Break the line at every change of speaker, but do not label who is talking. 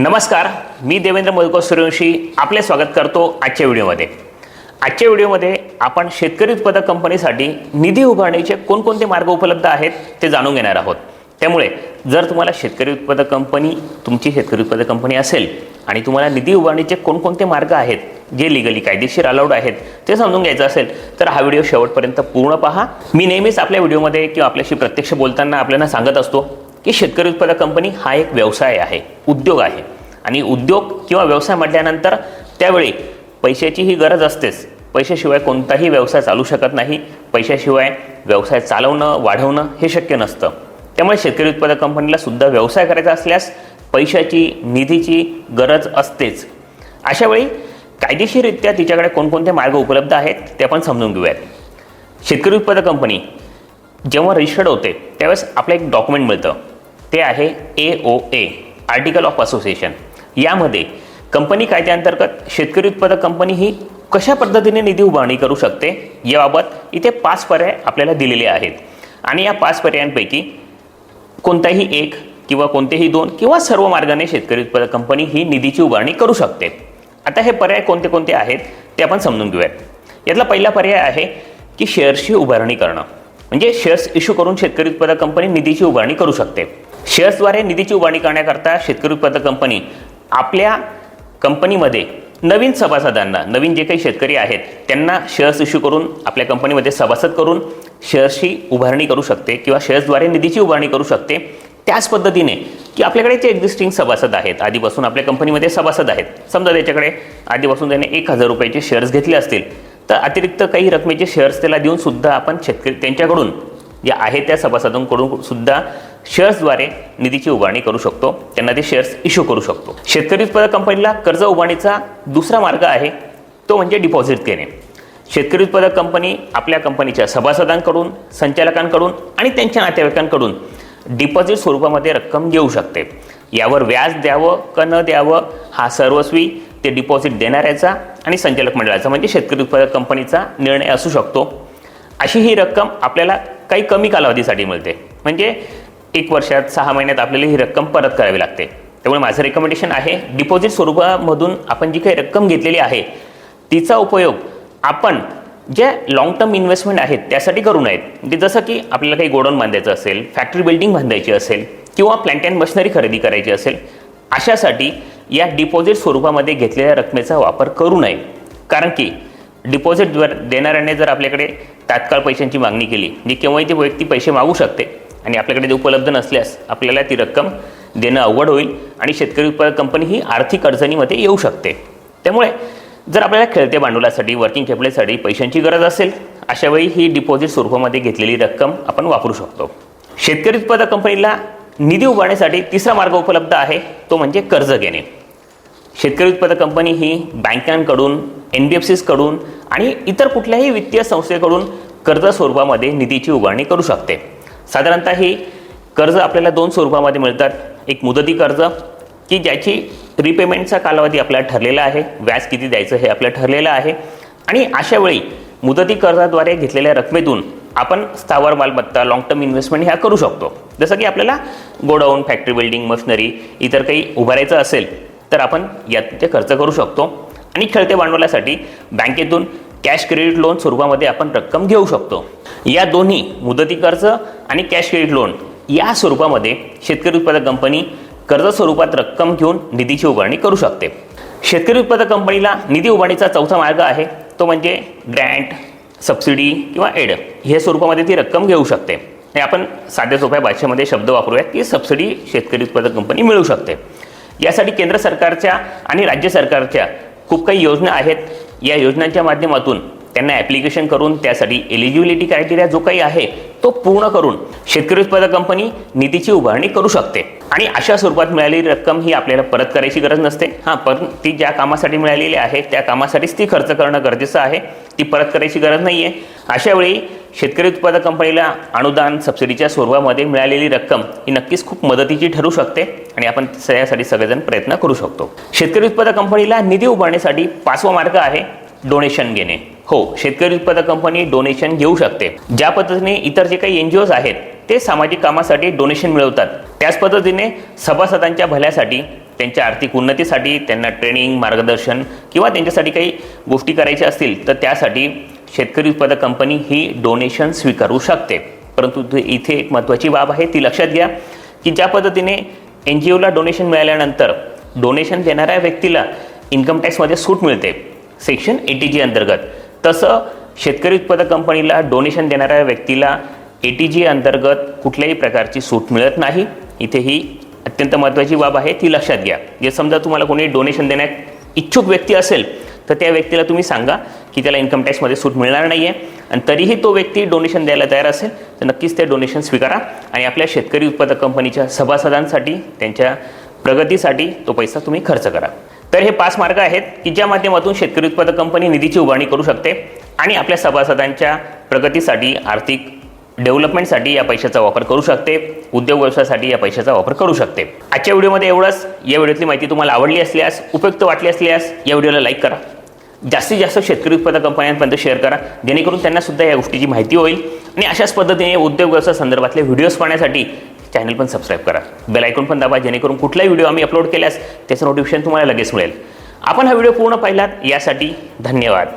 नमस्कार मी देवेंद्र मधुकर सूर्यवंशी आपले स्वागत करतो आजच्या व्हिडिओमध्ये. आजच्या व्हिडिओमध्ये आपण शेतकरी उत्पादक कंपनीसाठी निधी उभारण्याचे कोणकोणते मार्ग उपलब्ध आहेत ते जाणून घेणार आहोत. त्यामुळे जर तुम्हाला शेतकरी उत्पादक कंपनी तुमची शेतकरी उत्पादक कंपनी असेल आणि तुम्हाला निधी उभारणीचे कोणकोणते मार्ग आहेत जे लिगली कायदेशीर अलाउड आहेत ते समजून घ्यायचं असेल तर हा व्हिडिओ शेवटपर्यंत पूर्ण पहा. मी नेहमीच आपल्या व्हिडिओमध्ये किंवा आपल्याशी प्रत्यक्ष बोलताना आपल्याला सांगत असतो की शेतकरी उत्पादक कंपनी हा एक व्यवसाय आहे उद्योग आहे. आणि उद्योग किंवा व्यवसाय म्हटल्यानंतर त्यावेळी पैशाची ही गरज असतेच. पैशाशिवाय कोणताही व्यवसाय चालू शकत नाही. पैशाशिवाय व्यवसाय चालवणं वाढवणं हे शक्य नसतं. त्यामुळे शेतकरी उत्पादक कंपनीला सुद्धा व्यवसाय करायचा असल्यास पैशाची निधीची गरज असतेच. अशावेळी कायदेशीररित्या तिच्याकडे कोणकोणते मार्ग उपलब्ध आहेत ते आपण समजून घेऊयात. शेतकरी उत्पादक कंपनी जेव्हा रजिस्टर्ड होते त्यावेळेस आपलं एक डॉक्युमेंट मिळतं. ते आहे A O A article of association यामध्ये कंपनी कायद्याअंतर्गत शेतकरी उत्पादक कंपनी ही कशा पद्धतीने निधी उभारणी करू शकते याबाबत इथे पाच पर्याय आपल्याला दिलेले आहेत. आणि या पाच पर्यायांपैकी कोणताही एक किंवा कोणतेही दोन किंवा सर्व मार्गाने शेतकरी उत्पादक कंपनी ही निधीची उभारणी करू शकते. आता हे पर्याय कोणते कोणते आहेत ते आपण समजून घेऊयात. यातला पहिला पर्याय आहे की शेअर्सची उभारणी करणं. म्हणजे शेअर्स इश्यू करून शेतकरी उत्पादक कंपनी निधीची उभारणी करू शकते. शेअर्सद्वारे निधीची उभारणी करण्याकरता शेतकरी उत्पादक कंपनी आपल्या कंपनीमध्ये नवीन सभासदांना नवीन जे काही शेतकरी आहेत त्यांना शेअर्स इश्यू करून आपल्या कंपनीमध्ये सभासद करून शेअर्सची उभारणी करू शकते किंवा शेअर्सद्वारे निधीची उभारणी करू शकते. त्याच पद्धतीने की आपल्याकडे जे एक्झिस्टिंग सभासद आहेत आधीपासून आपल्या कंपनीमध्ये सभासद आहेत. समजा त्याच्याकडे आधीपासून त्याने एक हजार रुपयाचे शेअर्स घेतले असतील तर अतिरिक्त काही रकमेचे शेअर्स त्याला देऊन सुद्धा आपण शेतकरी त्यांच्याकडून जे आहे त्या सभासदांकडून सुद्धा शेअर्सद्वारे निधीची उभारणी करू शकतो. त्यांना ते शेअर्स इश्यू करू शकतो. शेतकरी उत्पादक कंपनीला कर्ज उभारणीचा दुसरा मार्ग आहे तो म्हणजे डिपॉझिट देणे. शेतकरी उत्पादक कंपनी आपल्या कंपनीच्या सभासदांकडून संचालकांकडून आणि त्यांच्या नातेवाईकांकडून डिपॉझिट स्वरूपामध्ये रक्कम घेऊ शकते. यावर व्याज द्यावं का न द्यावं हा सर्वस्वी ते डिपॉझिट देणाऱ्याचा आणि संचालक मंडळाचा म्हणजे शेतकरी उत्पादक कंपनीचा निर्णय असू शकतो. अशी ही रक्कम आपल्याला काही कमी कालावधीसाठी मिळते. म्हणजे एक वर्षात सहा महिन्यात आपल्याला ही रक्कम परत करावी लागते. त्यामुळे माझं रेकमेंडेशन आहे डिपॉझिट स्वरूपामधून आपण जी काही रक्कम घेतलेली आहे तिचा उपयोग आपण ज्या लाँग टर्म इन्व्हेस्टमेंट आहेत त्यासाठी करू नयेत. म्हणजे जसं की आपल्याला काही गोडाऊन बांधायचं असेल फॅक्टरी बिल्डिंग बांधायची असेल किंवा प्लॅन्ट अँड मशिनरी खरेदी करायची असेल अशासाठी या डिपॉझिट स्वरूपामध्ये घेतलेल्या रकमेचा वापर करू नये. कारण की डिपॉझिट देणाऱ्याने जर आपल्याकडे तात्काळ पैशांची मागणी केली म्हणजे केव्हाही ती व्यक्ती पैसे मागू शकते आणि आपल्याकडे ते उपलब्ध नसल्यास आपल्याला ती रक्कम देणं अवघड होईल आणि शेतकरी उत्पादक कंपनी ही आर्थिक अडचणीमध्ये येऊ शकते. त्यामुळे जर आपल्याला खेळत्या भांडवलासाठी वर्किंग कॅपिटलसाठी पैशांची गरज असेल अशावेळी ही डिपॉझिट स्वरूपामध्ये घेतलेली रक्कम आपण वापरू शकतो. शेतकरी उत्पादक कंपनीला निधी उभारण्यासाठी तिसरा मार्ग उपलब्ध आहे तो म्हणजे कर्ज घेणे. शेतकरी उत्पादक कंपनी ही बँकांकडून एन बी एफ सीजकडून आणि इतर कुठल्याही वित्तीय संस्थेकडून कर्ज स्वरूपामध्ये निधीची उभारणी करू शकते. साधारणतः ही कर्ज आपल्याला दोन स्वरूपामध्ये मिळतात. एक मुदती कर्ज की ज्याची रिपेमेंटचा कालावधी आपल्याला ठरलेला आहे. व्याज किती द्यायचं हे आपल्याला ठरलेलं आहे. आणि अशा वेळी मुदती कर्जाद्वारे घेतलेल्या रकमेतून आपण स्थावर मालमत्ता लाँग टर्म इन्व्हेस्टमेंट ह्या करू शकतो. जसं की आपल्याला गोडाऊन फॅक्टरी बिल्डिंग मशिनरी इतर काही उभारायचं असेल तर आपण यात ते खर्च करू शकतो. आणि खेळते भांडवलासाठी बँकेतून कॅश क्रेडिट लोन स्वरूपामध्ये आपण रक्कम घेऊ शकतो. या दोन्ही मुदती कर्ज आणि कॅश क्रेडिट लोन या स्वरूपामध्ये शेतकरी उत्पादक कंपनी कर्ज स्वरूपात रक्कम घेऊन निधीची उभारणी करू शकते. शेतकरी उत्पादक कंपनीला निधी उभारणीचा चौथा मार्ग आहे तो म्हणजे ग्रँट सबसिडी किंवा एड हे स्वरूपामध्ये ती रक्कम घेऊ शकते. हे आपण साध्या सोप्या भाषेमध्ये शब्द वापरूयात की सबसिडी शेतकरी उत्पादक कंपनी मिळू शकते. यासाठी केंद्र सरकारच्या आणि राज्य सरकारच्या खूप काही योजना आहेत या योजनांच्या माध्यमातून त्यांना ॲप्लिकेशन करून त्यासाठी एलिजिबिलिटी क्रायटेरिया जो काही आहे तो पूर्ण करून शेतकरी उत्पादक कंपनी निधीची उभारणी करू शकते. आणि अशा स्वरूपात मिळालेली रक्कम ही आपल्याला परत करायची गरज नसते. हां पण ती ज्या कामासाठी मिळालेली आहे त्या कामासाठीच ती खर्च करणं गरजेचं आहे. ती परत करायची गरज नाही आहे अशावेळी शेतकरी उत्पादक कंपनीला अनुदान सबसिडीच्या स्वरूपामध्ये मिळालेली रक्कम ही नक्कीच खूप मदतीची ठरू शकते आणि आपण यासाठी सगळेजण प्रयत्न करू शकतो. शेतकरी उत्पादक कंपनीला निधी उभारण्यासाठी पाचवा मार्ग आहे डोनेशन घेणे. हो शेतकरी उत्पादक कंपनी डोनेशन घेऊ शकते. ज्या पद्धतीने इतर जे काही एन जी ओज आहेत ते सामाजिक कामासाठी डोनेशन मिळवतात. त्याच पद्धतीने सभासदांच्या भल्यासाठी त्यांच्या आर्थिक उन्नतीसाठी त्यांना ट्रेनिंग मार्गदर्शन किंवा त्यांच्यासाठी काही गोष्टी करायच्या असतील तर त्यासाठी शेतकरी उत्पादक कंपनी ही डोनेशन स्वीकारू शकते. परंतु इथे- इथे एक महत्त्वाची बाब आहे ती लक्षात घ्या की ज्या पद्धतीने एन जी ओला डोनेशन मिळाल्यानंतर डोनेशन देणाऱ्या व्यक्तीला इन्कम टॅक्समध्ये सूट मिळते. सेक्शन एटी जी अंतर्गत. तसं शेतकरी उत्पादक कंपनीला डोनेशन देणाऱ्या व्यक्तीला ए टी जी अंतर्गत कुठल्याही प्रकारची सूट मिळत नाही. इथे ही अत्यंत महत्त्वाची बाब आहे ती लक्षात घ्या. जे समजा तुम्हाला कोणी डोनेशन देण्यात इच्छुक व्यक्ती असेल तर त्या व्यक्तीला तुम्ही सांगा की त्याला इन्कम टॅक्समध्ये सूट मिळणार नाही आहे आणि तरीही तो व्यक्ती डोनेशन द्यायला तयार असेल तर नक्कीच ते डोनेशन स्वीकारा. आणि आपल्या शेतकरी उत्पादक कंपनीच्या सभासदांसाठी त्यांच्या प्रगतीसाठी तो पैसा तुम्ही खर्च करा. तर हे पाच मार्ग आहेत की ज्या माध्यमातून शेतकरी उत्पादक कंपनी निधीची उभारणी करू शकते आणि आपल्या सभासदांच्या प्रगतीसाठी आर्थिक डेव्हलपमेंटसाठी या पैशाचा वापर करू शकते. उद्योग व्यवसायासाठी या पैशाचा वापर करू शकते. आजच्या व्हिडिओमध्ये एवढंच. या व्हिडिओतली माहिती तुम्हाला आवडली असल्यास उपयुक्त वाटली असल्यास या व्हिडिओला लाईक करा. जास्तीत जास्त शेतकरी उत्पादक कंपन्यांपर्यंत शेअर करा. जेणेकरून त्यांना सुद्धा या गोष्टीची माहिती होईल. आणि अशाच पद्धतीने उद्योग व्यवसाय संदर्भातले व्हिडिओज पाहण्यासाठी चॅनल पण सबस्क्राईब करा. बेल आयकॉन पण दाबा जेणेकरून कुठलाही व्हिडिओ आम्ही अपलोड केल्यास त्याचं नोटिफिकेशन तुम्हाला लगेच मिळेल. आपण हा व्हिडिओ पूर्ण पाहिलात यासाठी धन्यवाद.